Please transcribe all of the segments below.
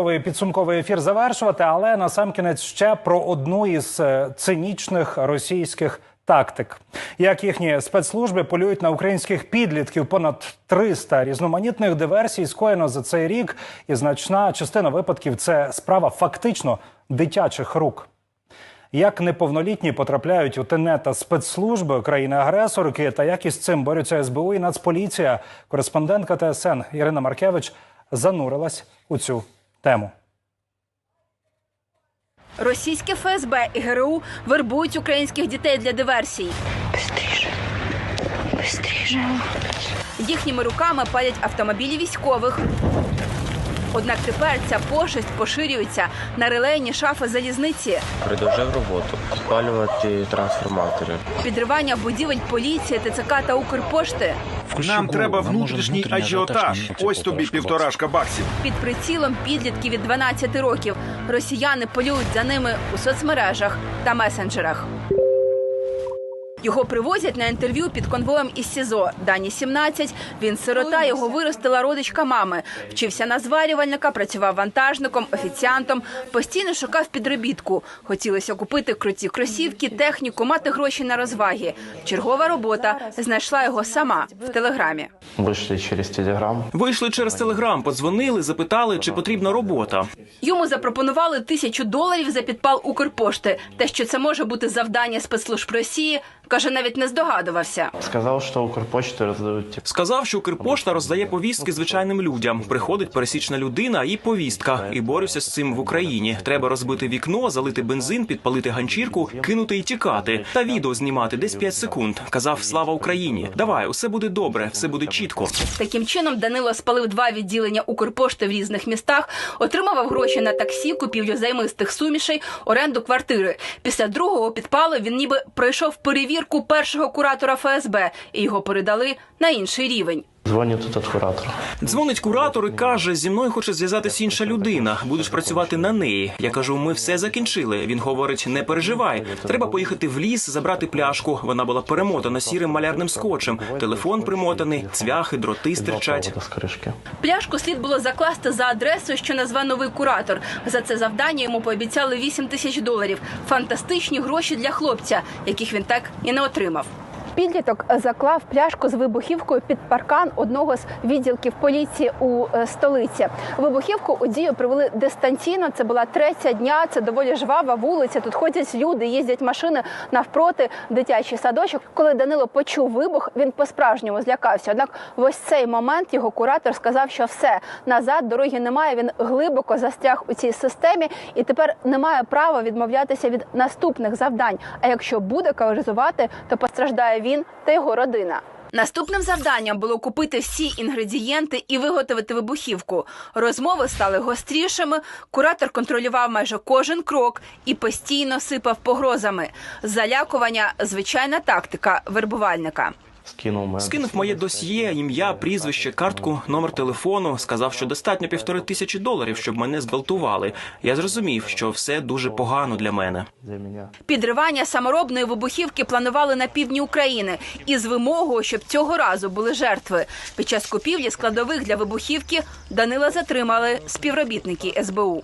Підсумковий ефір завершувати, але насамкінець ще про одну із е, цинічних російських тактик. Як їхні спецслужби полюють на українських підлітків понад 300 різноманітних диверсій скоєно за цей рік, і значна частина випадків це справа фактично дитячих рук. Як неповнолітні потрапляють у тенета спецслужби країни-агресорки та як із цим борються СБУ і Нацполіція, кореспондентка ТСН Ірина Маркевич занурилась у цю тему. Російське ФСБ і ГРУ вербують українських дітей для диверсій. Бистріше. Бистріше. Їхніми руками палять автомобілі військових. Однак тепер ця пошесть поширюється на релейні шафи залізниці, Продовжив роботу, спалювати трансформатори. підривання будівель поліції, ТЦК та Укрпошти. Нам треба внутрішній ажіотаж. Ось тобі півторашка баксів. Під прицілом підлітків від 12 років росіяни полюють за ними у соцмережах та месенджерах. Його привозять на інтерв'ю під конвоєм із СІЗО. Дані 17. Він сирота, його виростила родичка мами. Вчився на зварювальника, працював вантажником, офіціантом, постійно шукав підробітку. Хотілося купити круті кросівки, техніку, мати гроші на розваги. Чергова робота знайшла його сама в телеграмі. Вийшли через телеграм. Вийшли через телеграм, подзвонили, запитали, чи потрібна робота. Йому запропонували тисячу доларів за підпал Укрпошти. Те, що це може бути завдання спецслужб Росії, каже, навіть не здогадувався. Сказав, що Укрпочти роздають Сказав, що Укрпошта роздає повістки звичайним людям. Приходить пересічна людина і повістка. І борюся з цим в Україні. Треба розбити вікно, залити бензин, підпалити ганчірку, кинути і тікати. Та відео знімати десь 5 секунд. Казав Слава Україні! Давай, усе буде добре, все буде чітко. Таким чином Данило спалив два відділення Укрпошти в різних містах, отримував гроші на таксі, купівлю займистих сумішей, оренду квартири. Після другого підпалу він ніби пройшов перевірку першого куратора ФСБ і його передали на інший рівень. Дзвонять тут від куратора. Дзвонить куратор і каже: зі мною хоче зв'язатися інша людина. Будеш працювати на неї. Я кажу, ми все закінчили. Він говорить: не переживай. Треба поїхати в ліс, забрати пляшку. Вона була перемотана сірим малярним скотчем. Телефон примотаний, цвяхи, дроти стирчать. Пляшку слід було закласти за адресою, що назве новий куратор. За це завдання йому пообіцяли 8 тисяч доларів. Фантастичні гроші для хлопця, яких він так і не отримав. Підліток заклав пляшку з вибухівкою під паркан одного з відділків поліції у е, столиці. Вибухівку у дію привели дистанційно. Це була третя дня. Це доволі жвава вулиця. Тут ходять люди, їздять машини навпроти дитячий садочок. Коли Данило почув вибух, він по-справжньому злякався. Однак, в ось цей момент його куратор сказав, що все назад дороги немає. Він глибоко застряг у цій системі і тепер не має права відмовлятися від наступних завдань. А якщо буде каважизувати, то постраждає він та його родина. Наступним завданням було купити всі інгредієнти і виготовити вибухівку. Розмови стали гострішими. Куратор контролював майже кожен крок і постійно сипав погрозами. Залякування звичайна тактика вербувальника. Скинув мене. Скинув моє досьє, ім'я, прізвище, картку, номер телефону. Сказав, що достатньо півтори тисячі доларів, щоб мене зґвалтували. Я зрозумів, що все дуже погано для мене. Підривання саморобної вибухівки планували на півдні України із вимогою, щоб цього разу були жертви. Під час купівлі складових для вибухівки Данила затримали співробітники СБУ.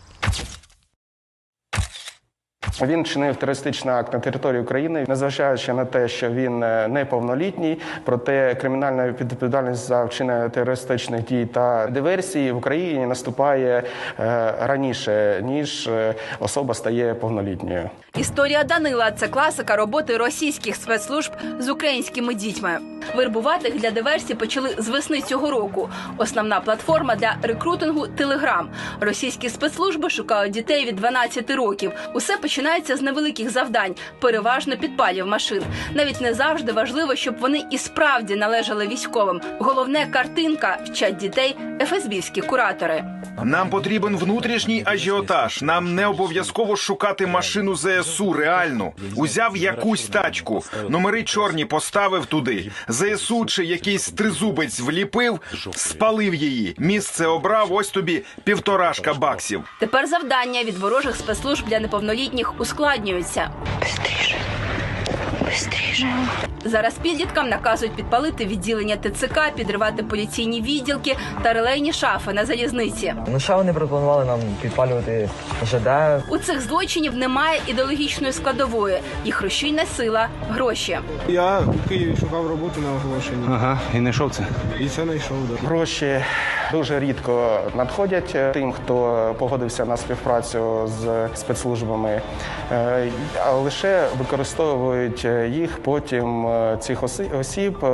Він чинив терористичний акт на території України, незважаючи на те, що він е, неповнолітній, проте кримінальна відповідальність за вчинення терористичних дій та диверсії в Україні наступає е, раніше ніж е, особа стає повнолітньою. Історія Данила це класика роботи російських спецслужб з українськими дітьми. Вербувати для диверсії почали з весни цього року. Основна платформа для рекрутингу Телеграм. Російські спецслужби шукають дітей від 12 років. Усе починається з невеликих завдань, переважно підпалів машин. Навіть не завжди важливо, щоб вони і справді належали військовим. Головне картинка вчать дітей ФСБівські куратори. Нам потрібен внутрішній ажіотаж. Нам не обов'язково шукати машину ЗСУ реальну. Узяв якусь тачку, номери чорні поставив туди. ЗСУ чи якийсь тризубець вліпив, спалив її. Місце обрав. Ось тобі півторашка баксів. Тепер завдання від ворожих спецслужб для неповнолітніх ускладнюються. Быстріше. Быстріше. Зараз підліткам наказують підпалити відділення ТЦК, підривати поліційні відділки та релейні шафи на залізниці. Ну ще вони пропонували нам підпалювати ЖД. У цих злочинів немає ідеологічної складової. Їх рушійна сила гроші. Я в Києві шукав роботу на оголошення. Ага, і знайшов це. І це знайшов. Да. Гроші дуже рідко надходять е, тим, хто погодився на співпрацю з спецслужбами, е, а лише використовують е, їх потім цих осіб.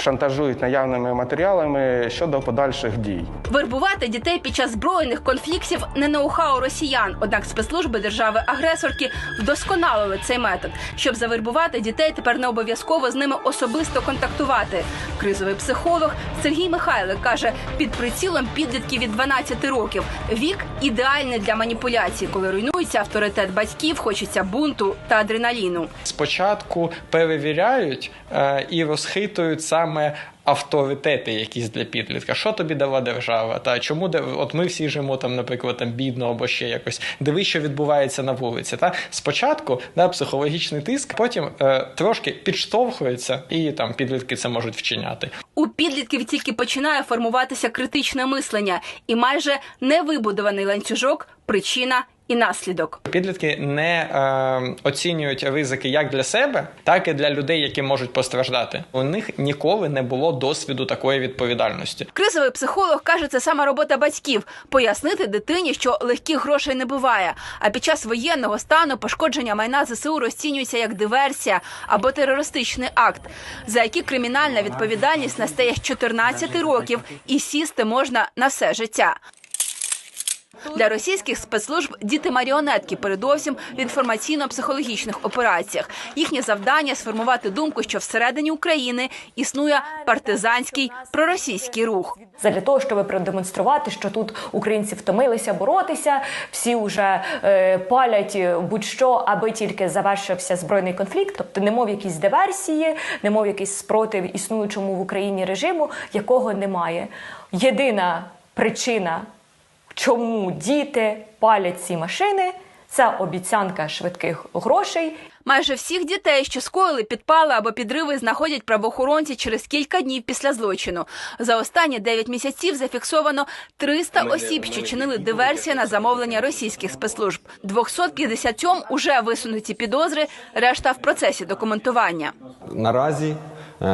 Шантажують наявними матеріалами щодо подальших дій. Вербувати дітей під час збройних конфліктів не ноу-хау росіян. Однак спецслужби держави-агресорки вдосконалили цей метод. Щоб завербувати дітей, тепер не обов'язково з ними особисто контактувати. Кризовий психолог Сергій Михайлик каже, під прицілом підлітків від 12 років вік ідеальний для маніпуляцій, коли руйнується авторитет батьків, хочеться бунту та адреналіну. спочатку перевіряють е, і розхитують саме авторитети якісь для підлітка. Що тобі дала держава? Та чому де от ми всі живемо там, наприклад, там бідно або ще якось. Дивись, що відбувається на вулиці. Та спочатку да, психологічний тиск, потім е, трошки підштовхується, і там підлітки це можуть вчиняти. У підлітків тільки починає формуватися критичне мислення і майже невибудований ланцюжок, причина і наслідок. Підлітки не е, оцінюють ризики як для себе, так і для людей, які можуть постраждати. У них ніколи не було досвіду такої відповідальності. Кризовий психолог каже, це саме робота батьків пояснити дитині, що легких грошей не буває. А під час воєнного стану пошкодження майна ЗСУ розцінюється як диверсія або терористичний акт, за які кримінальна відповідальність настає з 14 років, і сісти можна на все життя. Для російських спецслужб діти маріонетки передовсім в інформаційно-психологічних операціях. Їхнє завдання сформувати думку, що всередині України існує партизанський проросійський рух. Задля того, щоб продемонструвати, що тут українці втомилися боротися, всі вже е, палять будь-що, аби тільки завершився збройний конфлікт, тобто немов якісь диверсії, немов якийсь спротив існуючому в Україні режиму, якого немає. Єдина причина, чому діти палять ці машини, це обіцянка швидких грошей Майже всіх дітей, що скоїли підпали або підриви, знаходять правоохоронці через кілька днів після злочину. За останні 9 місяців зафіксовано 300 осіб, що чинили диверсії на замовлення російських спецслужб. 257 уже висунуті підозри, решта в процесі документування. Наразі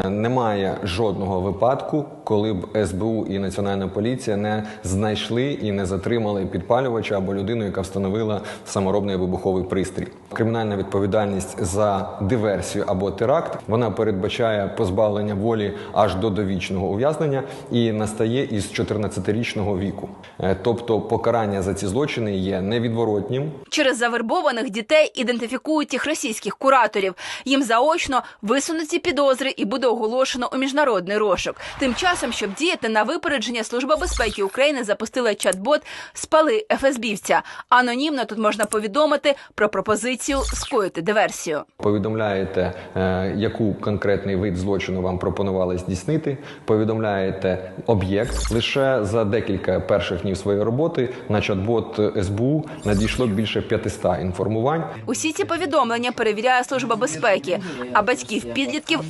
немає жодного випадку, коли б СБУ і Національна поліція не знайшли і не затримали підпалювача або людину, яка встановила саморобний вибуховий пристрій. Кримінальна відповідальність за диверсію або теракт вона передбачає позбавлення волі аж до довічного ув'язнення і настає із 14-річного віку. Е, Тобто покарання за ці злочини є невідворотнім, Через завербованих дітей ідентифікують їх російських кураторів. Їм заочно висунуті підозри і буде оголошено у міжнародний розшук. Тим часом, щоб діяти на випередження, Служба безпеки України запустила чат-бот Спали ФСБівця. Анонімно тут можна повідомити про пропозицію скоїти диверсію. Повідомляєте, е, яку конкретний вид злочину вам пропонували здійснити. Повідомляєте об'єкт лише за декілька перших днів своєї роботи на чат-бот СБУ надійшло більше 500 інформувань. Усі ці повідомлення перевіряє служба безпеки, а батьків підлітків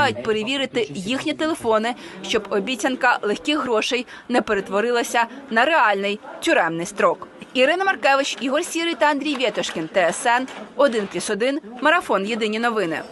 закликають перевірити їхні телефони, щоб обіцянка легких грошей не перетворилася на реальний тюремний строк. Ірина Маркевич, Ігор Сірий та Андрій Вєтошкін. ТСН 1+,1, Марафон. Єдині новини.